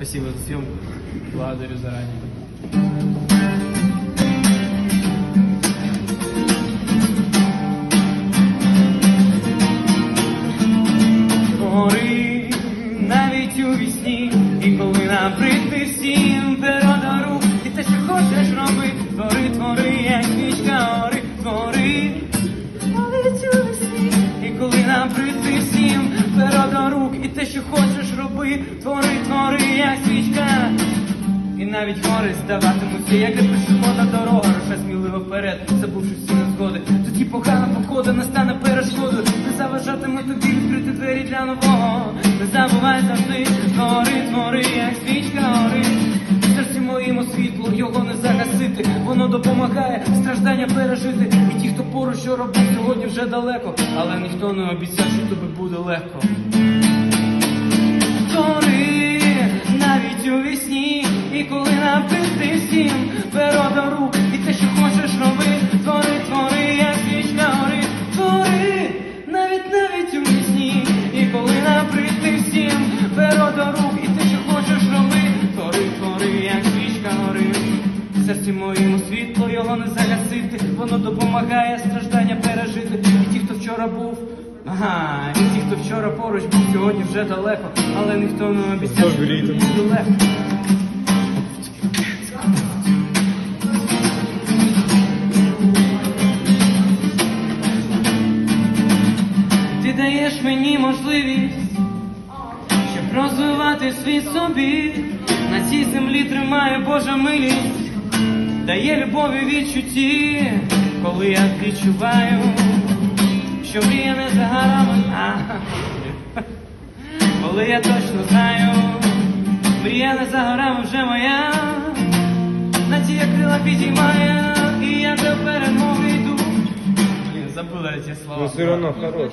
Спасибо за съемку. Благодарю заранее. Гори навіть у вісні, і коли нам прийти всім передару, і те, що хочеш роби, твори, твори, як свічка, гори, твори, навіть у вісні, і коли нам прийти всім переда рук, і те, що хочеш роби, твори, твори, як свічка. І навіть гори здаватимуться, як і пішохідна дорога, руша сміливо вперед, забувши всі незгоди. Тоді погана погода настане перешкодою, не заважатиме тобі відкрити двері для нового. Не забувай завжди, твори, твори, як свічка гори. Серці моєму світло його не загасити, воно допомагає страждання пережити. І ті, хто поруч що робить сьогодні вже далеко, але ніхто не обіцяв, що тобі буде легко. У вісні, і коли нам прийти всім перо до рук, і те, що хочеш роби, твори, твори, як свічка гори, твори, навіть навіть у вісні, і коли нам прийти всім перо до рук, і те, що хочеш роби, твори, твори, як свічка гори. Серці моєму світло його не загасити, воно допомагає страждання пережити. І ті, хто вчора був. Ага, хто вчора поруч був, сьогодні вже далеко, але ніхто не обіцяв, що буде легко. Ти даєш мені можливість, щоб розвивати світ собі. На цій землі тримає Божа милість, дає любові відчутті, коли я відчуваю, що мрія не за горами. А, коли я точно знаю, мрія не за горами вже моя, на ті крила підіймає, і я до перемоги йду. Блін, забула ці слова. Ну, все одно хорош.